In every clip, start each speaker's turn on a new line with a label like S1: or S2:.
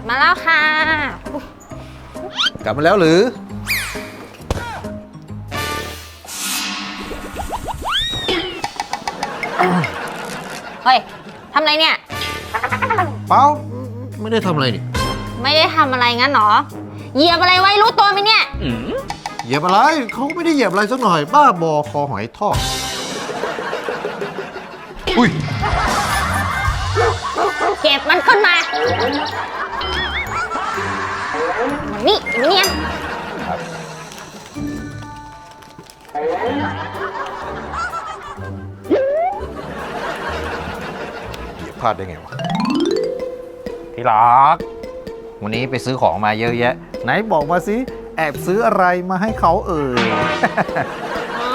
S1: ลับมาแล้วค่ะ
S2: กลับมาแล้วหรือ
S1: เฮ้ยทำอะไรเนี่ย
S2: เปล่าไม่ได้ทำอะไรนี่
S1: ไม่ได้ทำอะไรงั้นเหรอ เหยียบอะไรไว้รู้ตัวไหมเนี่ย
S2: เหยียบอะไรเขาไม่ได้เหยียบอะไรสักหน่อย บ้าบอคอหอยทอดอุ้ย
S1: เก็บมันขึ้นมา นี่เนียน
S2: เหยียบพลาดได้ไงวะที่รัก วันนี้ไปซื้อของมาเยอะแยะ ไหนบอกมาสิแอบซื้ออะไรมาให้เขาเอ่ย
S1: อ๋อ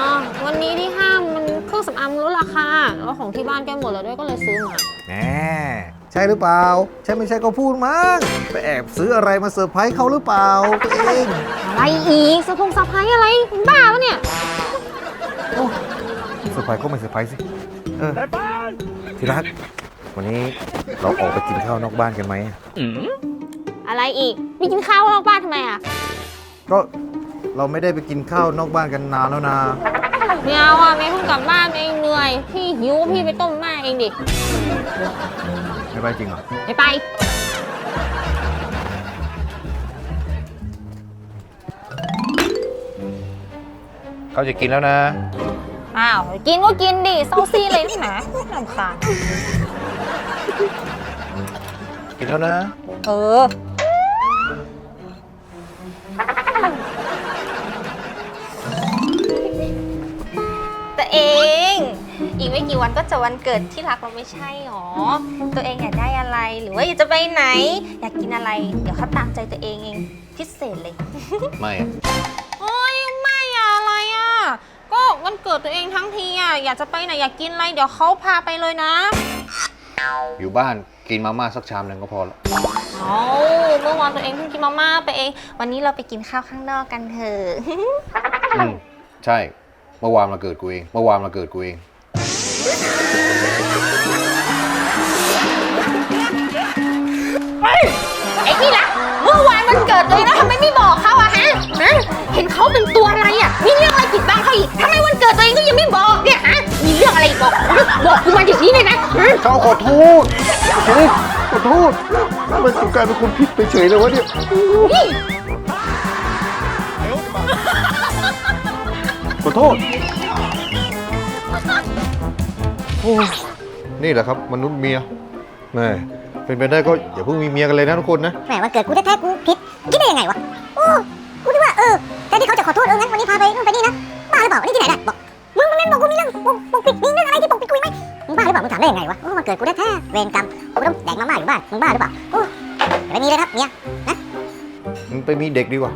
S1: วันนี้ที่ห้างมันเครื่องสำอางลดราคาแล้วของที่บ้านแกหมดแล้วด้วยก็เลยซื้อมา
S2: แน่ ช่หรือเปล่า ใช่ไม่ใช่ก็พูดมั้งไปแอบซื้ออะไรมาเซอร์ไพรส์เขาหรือเปล่าตัวเอง
S1: อะไรอีกสะพงสะพายอะไรบ้าปะเนี่ย
S2: เซอร์ไพรส์ก็ไม่เซอร์ไพรส์สิเออที่รักวันนี้เราออกไปกินข้าวนอกบ้านกันไหม
S1: อะไรอีกไปกินข้าวนอกบ้านทำไมอะ
S2: ก็เราไม่ได้ไปกินข้าวนอกบ้านกันนานแล้วนะ
S1: ไม่เอาอะเมย์เพิ่งกลับบ้านเองเหนื่อยพี่หิวพี่ไปต้มแม่เองดิ
S2: ไม่ไปจริงเหรอ
S1: ไม่ไป
S2: เขาจะกินแล้วนะ
S1: อ้าว กินก็กินดิเซาซีเลยที่ไหนลำคาญ
S2: กินแล้วนะ
S1: เออตัวเอง อีกไม่กี่วันก็จะวันเกิดที่รักเราไม่ใช่หรอ ตัวเองอยากได้อะไรหรือว่าอยากจะไปไหน อยากกินอะไร เดี๋ยวเขาตามใจตัวเองเองพิเศษเลย
S2: ไม่
S1: โอ้ยไม่อะอะไรอะก็วันเกิดตัวเองทั้งทีอะอยากจะไปไหนอยากกินอะไรเดี๋ยวเขาพาไปเลยนะ
S2: อยู่บ้านกินมาม่าสักชามหนึ่งก็พอแล้ว
S1: เอาเมื่อวานตัวเองเพิ่งกินมาม่าไปเอง วันนี้เราไปกินข้าวข้างนอกกันเถอะ
S2: อืมใช่ เมื่อวานมาเกิดกูเอง เมื่อวานมาเกิดกูเอง
S1: ไอ้นี่ละเมื่อวานวันเกิดตัวเองนะทำไมไม่บอกเขาอะฮะฮะเห็นเขาเป็นตัวอะไรอะมีเรื่องอะไรปิดบังเขาอีกทำไมวันเกิดตัวเองก็ยังไม่บอกเนี่ยฮะมีเรื่องอะไรอีกบอกบอกกูมาเดี๋ยวนี้เลยนะฮะ
S2: เขาขอโทษเฮ้ยขอโทษมันถึงกลายเป็นคนผิดไปเฉยเลยวะเนี่ย
S1: นี่
S2: ขอโทษโอ้นี่แหละครับ มนุษย์เมียแม่เป็นไปได้ก็อย่าเพิ่งมีเมียกันเลยนะทุกคนนะ
S3: แหมวันเกิดกูแท้ๆกูผิดคิดได้ยังไงวะโอ้กูนึกว่าเออแทนที่เขาจะขอโทษเอองั้นวันนี้พาไปนู่นไปนี่นะบ้าหรือเปล่าอันนี้ที่ไหนได้บอกมึงมันเล่นบอกกูมีเรื่องปกปกปิดมีเรื่องอะไรที่ปกปิดกูอีกไหมมึงบ้าหรือเปล่ามึงถามได้ยังไงวะโอ้วันเกิดกูแท้ๆเวรกรรมกูต้องแดกมาม่าอยู่บ้านมึงบ้าหรือเปล่าโอ้อย่าไปมีเลยครับเมีย
S2: มันไปมีเด็กดีกว่า